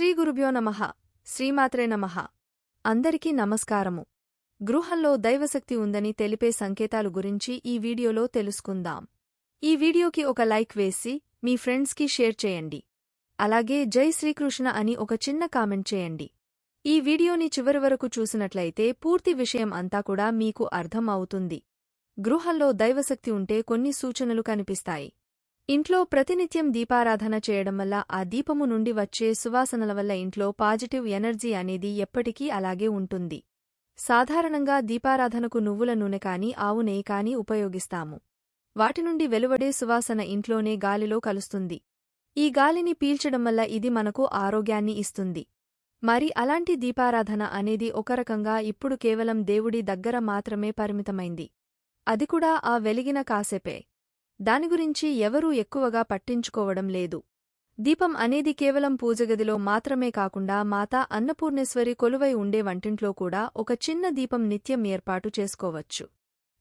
శ్రీ గురుభ్యో నమః. శ్రీమాత్రే నమః. అందరికీ నమస్కారము. గృహంలో దైవశక్తి ఉందని తెలిపే సంకేతాలు గురించి ఈ వీడియోలో తెలుసుకుందాం. ఈ వీడియోకి ఒక లైక్ వేసి మీ ఫ్రెండ్స్కి షేర్ చేయండి. అలాగే జై శ్రీకృష్ణ అని ఒక చిన్న కామెంట్ చేయండి. ఈ వీడియోని చివరి వరకు చూసినట్లయితే పూర్తి విషయం అంతా కూడా మీకు అర్థం అవుతుంది. గృహంలో దైవశక్తి ఉంటే కొన్ని సూచనలు కనిపిస్తాయి. ఇంట్లో ప్రతినిత్యం దీపారాధన చేయడం వల్ల ఆ దీపము నుండి వచ్చే సువాసనల వల్ల ఇంట్లో పాజిటివ్ ఎనర్జీ అనేది ఎప్పటికీ అలాగే ఉంటుంది. సాధారణంగా దీపారాధనకు నువ్వుల నూనె కాని ఆవు నెయ్యి కాని ఉపయోగిస్తాము. వాటి నుండి వెలువడే సువాసన ఇంట్లోనే గాలిలో కలుస్తుంది. ఈ గాలిని పీల్చడం వల్ల ఇది మనకు ఆరోగ్యాన్ని ఇస్తుంది. మరి అలాంటి దీపారాధన అనేది ఒక రకంగా ఇప్పుడు కేవలం దేవుడి దగ్గర మాత్రమే పరిమితమైంది. అది కూడా ఆ వెలిగిన కాసేపే. దాని గురించి ఎవరూ ఎక్కువగా పట్టించుకోవడం లేదు. దీపం అనేది కేవలం పూజగదిలో మాత్రమే కాకుండా మాతా అన్నపూర్ణేశ్వరి కొలువై ఉండే వంటింట్లో కూడా ఒక చిన్న దీపం నిత్యం ఏర్పాటు చేసుకోవచ్చు.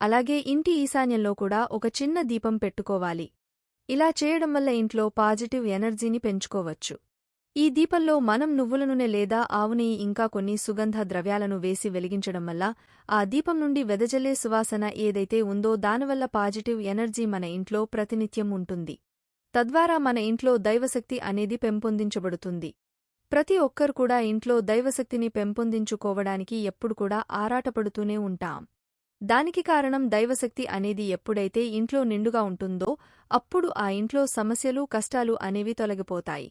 అలాగే ఇంటి ఈశాన్యంలో కూడా ఒక చిన్న దీపం పెట్టుకోవాలి. ఇలా చేయడం వల్ల ఇంట్లో పాజిటివ్ ఎనర్జీని పెంచుకోవచ్చు. ఈ దీపంలో మనం నువ్వుల నూనె లేదా ఆవునెయ్యి ఇంకా కొన్ని సుగంధ ద్రవ్యాలను వేసి వెలిగించడం వల్ల ఆ దీపం నుండి వెదజల్లే సువాసన ఏదైతే ఉందో దానివల్ల పాజిటివ్ ఎనర్జీ మన ఇంట్లో ప్రతినిత్యం ఉంటుంది. తద్వారా మన ఇంట్లో దైవశక్తి అనేది పెంపొందించబడుతుంది. ప్రతి ఒక్కరు కూడా ఇంట్లో దైవశక్తిని పెంపొందించుకోవడానికి ఎప్పుడు కూడా ఆరాటపడుతూనే ఉంటాం. దానికి కారణం దైవశక్తి అనేది ఎప్పుడైతే ఇంట్లో నిండుగా ఉంటుందో అప్పుడు ఆ ఇంట్లో సమస్యలు కష్టాలు అనేవి తొలగిపోతాయి.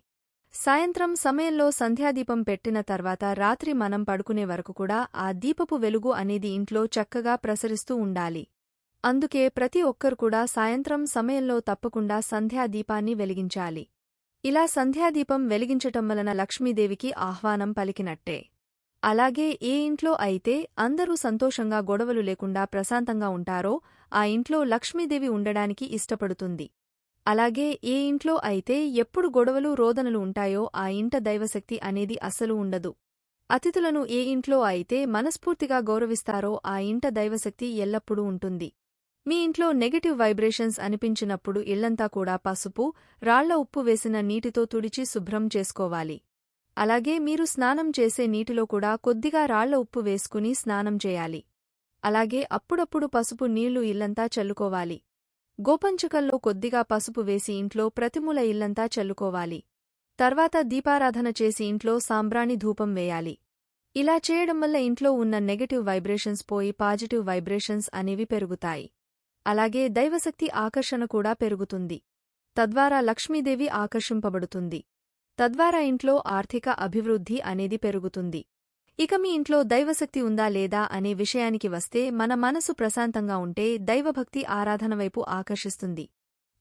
సాయంత్రం సమయంలో సంధ్యాదీపం పెట్టిన తర్వాత రాత్రి మనం పడుకునే వరకు కూడా ఆ దీపపు వెలుగు అనేది ఇంట్లో చక్కగా ప్రసరిస్తూ ఉండాలి. అందుకే ప్రతి ఒక్కరు కూడా సాయంత్రం సమయంలో తప్పకుండా సంధ్యాదీపాన్ని వెలిగించాలి. ఇలా సంధ్యాదీపం వెలిగించటం వలన లక్ష్మీదేవికి ఆహ్వానం పలికినట్టే. అలాగే ఏ ఇంట్లో అయితే అందరూ సంతోషంగా గొడవలు లేకుండా ప్రశాంతంగా ఉంటారో ఆ ఇంట్లో లక్ష్మీదేవి ఉండడానికి ఇష్టపడుతుంది. అలాగే ఏ ఇంట్లో అయితే ఎప్పుడు గొడవలు రోదనలు ఉంటాయో ఆ ఇంట దైవశక్తి అనేది అస్సలు ఉండదు. అతిథులను ఏ ఇంట్లో అయితే మనస్ఫూర్తిగా గౌరవిస్తారో ఆ ఇంట దైవశక్తి ఎల్లప్పుడూ ఉంటుంది. మీ ఇంట్లో నెగటివ్ వైబ్రేషన్స్ అనిపించినప్పుడు ఇళ్ళంతా కూడా పసుపు రాళ్ళ ఉప్పు వేసిన నీటితో తుడిచి శుభ్రం చేసుకోవాలి. అలాగే మీరు స్నానం చేసే నీటిలో కూడా కొద్దిగా రాళ్ళ ఉప్పు వేసుకుని స్నానం చేయాలి. అలాగే అప్పుడప్పుడు పసుపు నీళ్ళు ఇల్లంతా చల్లుకోవాలి. గోపంచుకల్లో కొద్దిగా పసుపు వేసి ఇంట్లో ప్రతిమూల ఇల్లంతా చల్లుకోవాలి. తర్వాత దీపారాధన చేసి ఇంట్లో సాంబ్రాణి ధూపం వేయాలి. ఇలా చేయడం వల్ల ఇంట్లో ఉన్న నెగటివ్ వైబ్రేషన్స్ పోయి పాజిటివ్ వైబ్రేషన్స్ అనేవి పెరుగుతాయి. అలాగే దైవశక్తి ఆకర్షణ కూడా పెరుగుతుంది. తద్వారా లక్ష్మీదేవి ఆకర్షింపబడుతుంది. తద్వారా ఇంట్లో ఆర్థిక అభివృద్ధి అనేది పెరుగుతుంది. ఇక మీ ఇంట్లో దైవశక్తి ఉందా లేదా అనే విషయానికి వస్తే మన మనసు ప్రశాంతంగా ఉంటే దైవభక్తి ఆరాధన వైపు ఆకర్షిస్తుంది.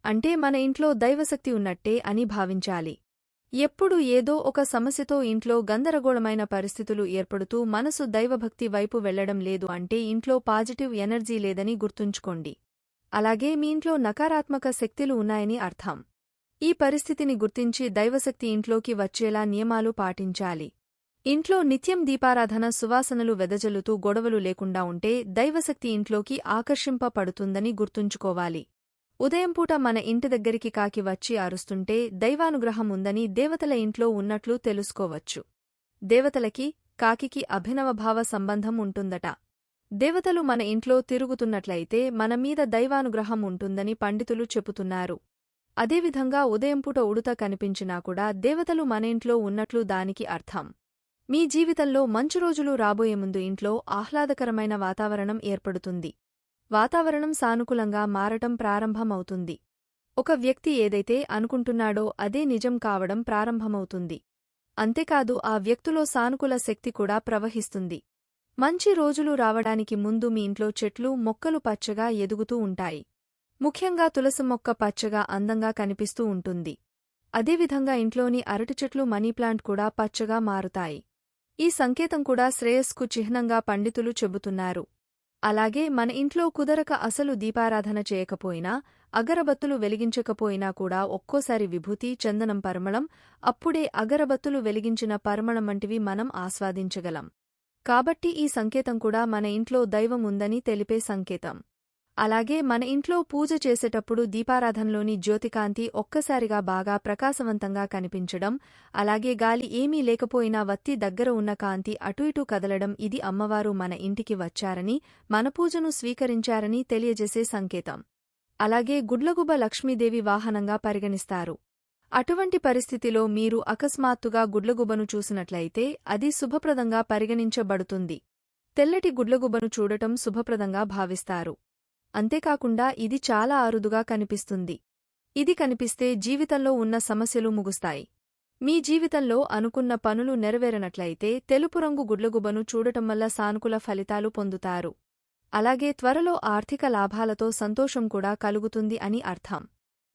అంటే మన ఇంట్లో దైవశక్తి ఉన్నట్టే అని భావించాలి. ఎప్పుడు ఏదో ఒక సమస్యతో ఇంట్లో గందరగోళమైన పరిస్థితులు ఏర్పడుతూ మనసు దైవభక్తి వైపు వెళ్ళడం లేదు అంటే ఇంట్లో పాజిటివ్ ఎనర్జీ లేదని గుర్తుంచుకోండి. అలాగే మీ ఇంట్లో నకారాత్మక శక్తులు ఉన్నాయని అర్థం. ఈ పరిస్థితిని గుర్తించి దైవశక్తి ఇంట్లోకి వచ్చేలా నియమాలు పాటించాలి. ఇంట్లో నిత్యం దీపారాధన సువాసనలు వెదజల్లుతూ గొడవలు లేకుండా ఉంటే దైవశక్తి ఇంట్లోకి ఆకర్షింపబడుతుందని గుర్తుంచుకోవాలి. ఉదయంపూట మన ఇంటి దగ్గరికి కాకి వచ్చి అరుస్తుంటే దైవానుగ్రహం ఉందని దేవతల ఇంట్లో ఉన్నట్లు తెలుసుకోవచ్చు. దేవతలకి కాకికి అభినవభావ సంబంధం ఉంటుందట. దేవతలు మన ఇంట్లో తిరుగుతున్నట్లయితే మనమీద దైవానుగ్రహం ఉంటుందని పండితులు చెబుతున్నారు. అదేవిధంగా ఉదయంపూట ఉడుత కనిపించినా కూడా దేవతలు మన ఇంట్లో ఉన్నట్లు దానికి అర్థం. మీ జీవితంలో మంచు రోజులు రాబోయే ముందు ఇంట్లో ఆహ్లాదకరమైన వాతావరణం ఏర్పడుతుంది. వాతావరణం సానుకూలంగా మారటం ప్రారంభమవుతుంది. ఒక వ్యక్తి ఏదైతే అనుకుంటున్నాడో అదే నిజం కావడం ప్రారంభమవుతుంది. అంతేకాదు ఆ వ్యక్తులో సానుకూల శక్తి కూడా ప్రవహిస్తుంది. మంచి రోజులు రావడానికి ముందు మీ ఇంట్లో చెట్లు మొక్కలు పచ్చగా ఎదుగుతూ ఉంటాయి. ముఖ్యంగా తులసి మొక్క పచ్చగా అందంగా కనిపిస్తూ ఉంటుంది. అదేవిధంగా ఇంట్లోని అరటి చెట్లు మనీప్లాంట్ కూడా పచ్చగా మారుతాయి. ఈ సంకేతం కూడా శ్రేయస్కు చిహ్నంగా పండితులు చెబుతున్నారు. అలాగే మన ఇంట్లో కుదరక అసలు దీపారాధన చేయకపోయినా అగరబత్తులు వెలిగించకపోయినా కూడా ఒక్కోసారి విభూతి చందనం పరిమళం అప్పుడే అగరబత్తులు వెలిగించిన పరిమళం వంటివి మనం ఆస్వాదించగలం. కాబట్టి ఈ సంకేతం కూడా మన ఇంట్లో దైవం ఉందని తెలిపే సంకేతం. అలాగే మన ఇంట్లో పూజ చేసేటప్పుడు దీపారాధనలోని జ్యోతికాంతి ఒక్కసారిగా బాగా ప్రకాశవంతంగా కనిపించడం అలాగే గాలి ఏమీ లేకపోయినా వత్తి దగ్గర ఉన్న కాంతి అటు ఇటు కదలడం ఇది అమ్మవారు మన ఇంటికి వచ్చారని మన పూజను స్వీకరించారని తెలియజేసే సంకేతం. అలాగే గుడ్లగుబ లక్ష్మీదేవి వాహనంగా పరిగణిస్తారు. అటువంటి పరిస్థితిలో మీరు అకస్మాత్తుగా గుడ్లగుబను చూసినట్లయితే అది శుభప్రదంగా పరిగణించబడుతుంది. తెల్లటి గుడ్లగుబను చూడటం శుభప్రదంగా భావిస్తారు. అంతేకాకుండా ఇది చాలా అరుదుగా కనిపిస్తుంది. ఇది కనిపిస్తే జీవితంలో ఉన్న సమస్యలు ముగుస్తాయి. మీ జీవితంలో అనుకున్న పనులు నెరవేరనట్లయితే తెలుపు రంగు గుడ్లగుబను చూడటం వల్ల సానుకూల ఫలితాలు పొందుతారు. అలాగే త్వరలో ఆర్థిక లాభాలతో సంతోషం కూడా కలుగుతుంది అని అర్థం.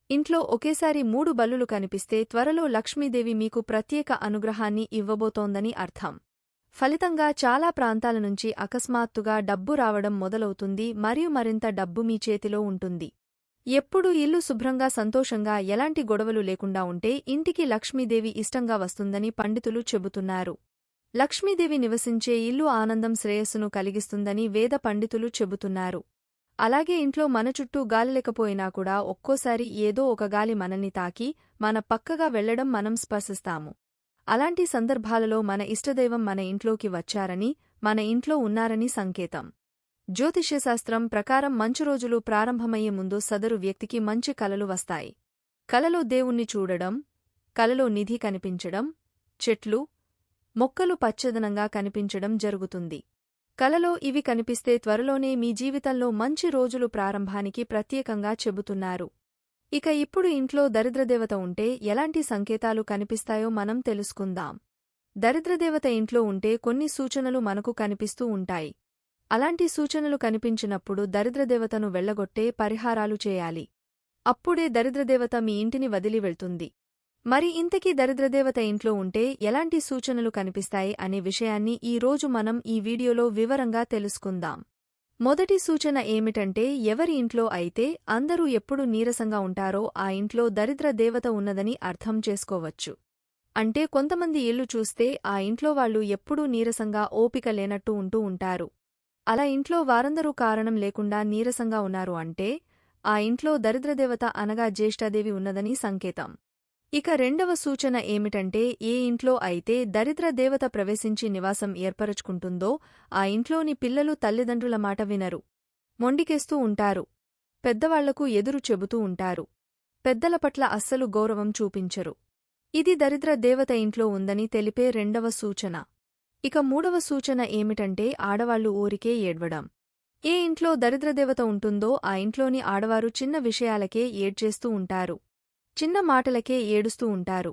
ఇంట్లో ఒకేసారి మూడు బల్లులు కనిపిస్తే త్వరలో లక్ష్మీదేవి మీకు ప్రత్యేక అనుగ్రహాన్ని ఇవ్వబోతోందని అర్థం. ఫలితంగా చాలా ప్రాంతాల నుంచి అకస్మాత్తుగా డబ్బు రావడం మొదలవుతుంది మరియు మరింత డబ్బు మీ చేతిలో ఉంటుంది. ఎప్పుడు ఇల్లు శుభ్రంగా సంతోషంగా ఎలాంటి గొడవలు లేకుండా ఉంటే ఇంటికి లక్ష్మీదేవి ఇష్టంగా వస్తుందని పండితులు చెబుతున్నారు. లక్ష్మీదేవి నివసించే ఇల్లు ఆనందం శ్రేయస్సును కలిగిస్తుందని వేద పండితులు చెబుతున్నారు. అలాగే ఇంట్లో మన చుట్టూ గాలి లేకపోయినా కూడా ఒక్కోసారి ఏదో ఒక గాలి మనల్ని తాకి మన పక్కగా వెళ్ళడం మనం స్పర్శిస్తాము. అలాంటి సందర్భాలలో మన ఇష్టదైవం మన ఇంట్లోకి వచ్చారని మన ఇంట్లో ఉన్నారని సంకేతం. జ్యోతిష్యశాస్త్రం ప్రకారం మంచు రోజులు ప్రారంభమయ్యే ముందు సదరు వ్యక్తికి మంచి కలలు వస్తాయి. కలలో దేవుణ్ణి చూడడం కలలో నిధి కనిపించడం చెట్లు మొక్కలు పచ్చదనంగా కనిపించడం జరుగుతుంది. కలలో ఇవి కనిపిస్తే త్వరలోనే మీ జీవితంలో మంచి రోజులు ప్రారంభానికి ప్రత్యేకంగా చెబుతున్నారు. ఇక ఇప్పుడు ఇంట్లో దరిద్రదేవత ఉంటే ఎలాంటి సంకేతాలు కనిపిస్తాయో మనం తెలుసుకుందాం. దరిద్రదేవత ఇంట్లో ఉంటే కొన్ని సూచనలు మనకు కనిపిస్తూ ఉంటాయి. అలాంటి సూచనలు కనిపించినప్పుడు దరిద్రదేవతను వెళ్ళగొట్టే పరిహారాలు చేయాలి. అప్పుడే దరిద్రదేవత మీ ఇంటిని వదిలి వెళ్తుంది. మరి ఇంతకీ దరిద్రదేవత ఇంట్లో ఉంటే ఎలాంటి సూచనలు కనిపిస్తాయి అనే విషయాన్ని ఈ రోజు మనం ఈ వీడియోలో వివరంగా తెలుసుకుందాం. మొదటి సూచన ఏమిటంటే ఎవరి ఇంట్లో అయితే అందరూ ఎప్పుడు నీరసంగా ఉంటారో ఆ ఇంట్లో దరిద్ర దేవత ఉన్నదని అర్థం చేసుకోవచ్చు. అంటే కొంతమంది ఇల్లు చూస్తే ఆ ఇంట్లో వాళ్ళు ఎప్పుడూ నీరసంగా ఓపిక లేనట్టు ఉంటూ ఉంటారు. అలా ఇంట్లో వారందరూ కారణం లేకుండా నీరసంగా ఉన్నారు అంటే ఆ ఇంట్లో దరిద్రదేవత అనగా జ్యేష్ఠాదేవి ఉన్నదని సంకేతం. ఇక రెండవ సూచన ఏమిటంటే ఏ ఇంట్లో అయితే దరిద్ర దేవత ప్రవేశించి నివాసం ఏర్పరచుకుంటుందో ఆ ఇంట్లోని పిల్లలు తల్లిదండ్రుల మాట వినరు. మొండికేస్తూ ఉంటారు. పెద్దవాళ్ళకు ఎదురు చెబుతూ ఉంటారు. పెద్దల పట్ల అస్సలు గౌరవం చూపించరు. ఇది దరిద్ర దేవత ఇంట్లో ఉందని తెలిపే రెండవ సూచన. ఇక మూడవ సూచన ఏమిటంటే ఆడవాళ్ళు ఊరికే ఏడ్వడం. ఏ ఇంట్లో దరిద్రదేవత ఉంటుందో ఆ ఇంట్లోని ఆడవారు చిన్న విషయాలకే ఏడ్చేస్తూ ఉంటారు. చిన్న మాటలకే ఏడుస్తూ ఉంటారు.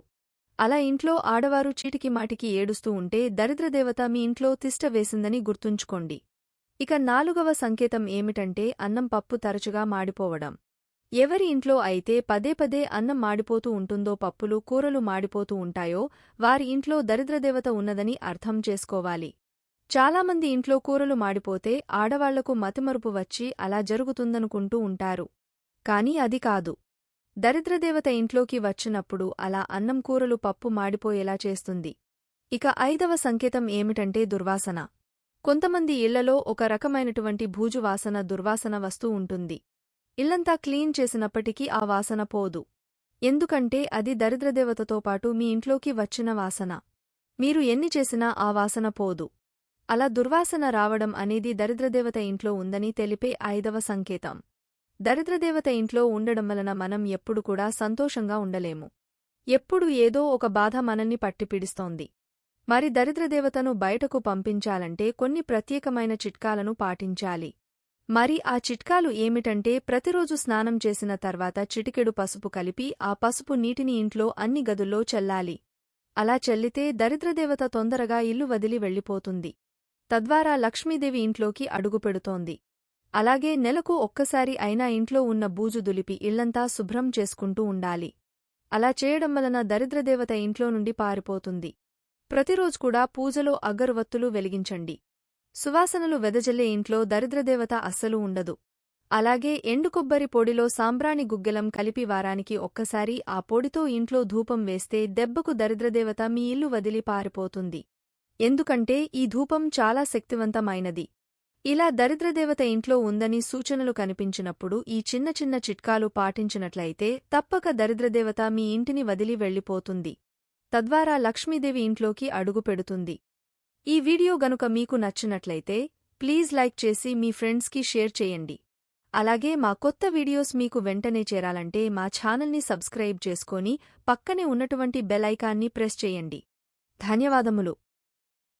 అలా ఇంట్లో ఆడవారు చీటికి మాటికి ఏడుస్తూ ఉంటే దరిద్రదేవత మీ ఇంట్లో తిష్ట వేసిందని గుర్తుంచుకోండి. ఇక నాలుగవ సంకేతం ఏమిటంటే అన్నం పప్పు తరచుగా మాడిపోవడం. ఎవరి ఇంట్లో అయితే పదే పదే అన్నం మాడిపోతూ ఉంటుందో పప్పులు కూరలు మాడిపోతూ ఉంటాయో వారి ఇంట్లో దరిద్రదేవత ఉన్నదని అర్థం చేసుకోవాలి. చాలామంది ఇంట్లో కూరలు మాడిపోతే ఆడవాళ్ళకు మతిమరుపు వచ్చి అలా జరుగుతుందనుకుంటూ ఉంటారు. కాని అది కాదు. దరిద్రదేవత ఇంట్లోకి వచ్చినప్పుడు అలా అన్నం కూరలు పప్పు మాడిపోయేలా చేస్తుంది. ఇక ఐదవ సంకేతం ఏమిటంటే దుర్వాసన. కొంతమంది ఇళ్ళలో ఒక రకమైనటువంటి భూజువాసన దుర్వాసన వస్తూ ఉంటుంది. ఇల్లంతా క్లీన్ చేసినప్పటికీ ఆ వాసన పోదు. ఎందుకంటే అది దరిద్రదేవతతో పాటు మీ ఇంట్లోకి వచ్చిన వాసన. మీరు ఎన్ని చేసినా ఆ వాసన పోదు. అలా దుర్వాసన రావడం అనేది దరిద్రదేవత ఇంట్లో ఉందని తెలిపే ఐదవ సంకేతం. దరిద్రదేవత ఇంట్లో ఉండడం వలన మనం ఎప్పుడు కూడా సంతోషంగా ఉండలేము. ఎప్పుడు ఏదో ఒక బాధ మనల్ని పట్టిపిడిస్తోంది. మరి దరిద్రదేవతను బయటకు పంపించాలంటే కొన్ని ప్రత్యేకమైన చిట్కాలను పాటించాలి. మరి ఆ చిట్కాలు ఏమిటంటే ప్రతిరోజు స్నానం చేసిన తర్వాత చిటికెడు పసుపు కలిపి ఆ పసుపు నీటిని ఇంట్లో అన్ని గదుల్లో చల్లాలి. అలా చల్లితే దరిద్రదేవత తొందరగా ఇల్లు వదిలి వెళ్ళిపోతుంది. తద్వారా లక్ష్మీదేవి ఇంట్లోకి అడుగుపెడుతోంది అలాగే నెలకు ఒక్కసారి అయినా ఇంట్లో ఉన్న బూజు దులిపి ఇళ్ళంతా శుభ్రం చేసుకుంటూ ఉండాలి. అలా చేయడం వలన దరిద్రదేవత ఇంట్లో నుండి పారిపోతుంది. ప్రతిరోజు కూడా పూజలో అగరువత్తులు వెలిగించండి. సువాసనలు వెదజల్లే ఇంట్లో దరిద్రదేవత అస్సలు ఉండదు. అలాగే ఎండు కొబ్బరి పొడిలో సాంబ్రాణి గుగ్గెలం కలిపి వారానికి ఒక్కసారి ఆ పొడితో ఇంట్లో ధూపం వేస్తే దెబ్బకు దరిద్రదేవత మీ ఇల్లు వదిలి పారిపోతుంది. ఎందుకంటే ఈ ధూపం చాలా శక్తివంతమైనది. ఇలా దరిద్రదేవత ఇంట్లో ఉందని సూచనలు కనిపించినప్పుడు ఈ చిన్న చిన్న చిట్కాలు పాటించినట్లయితే తప్పక దరిద్రదేవత మీ ఇంటిని వదిలి వెళ్ళిపోతుంది. తద్వారా లక్ష్మీదేవి ఇంట్లోకి అడుగు పెడుతుంది. ఈ వీడియో గనుక మీకు నచ్చినట్లయితే ప్లీజ్ లైక్ చేసి మీ ఫ్రెండ్స్కి షేర్ చేయండి. అలాగే మా కొత్త వీడియోస్ మీకు వెంటనే చేరాలంటే మా ఛానల్ని సబ్స్క్రైబ్ చేసుకొని పక్కనే ఉన్నటువంటి బెల్ ఐకాన్ని ప్రెస్ చేయండి. ధన్యవాదములు.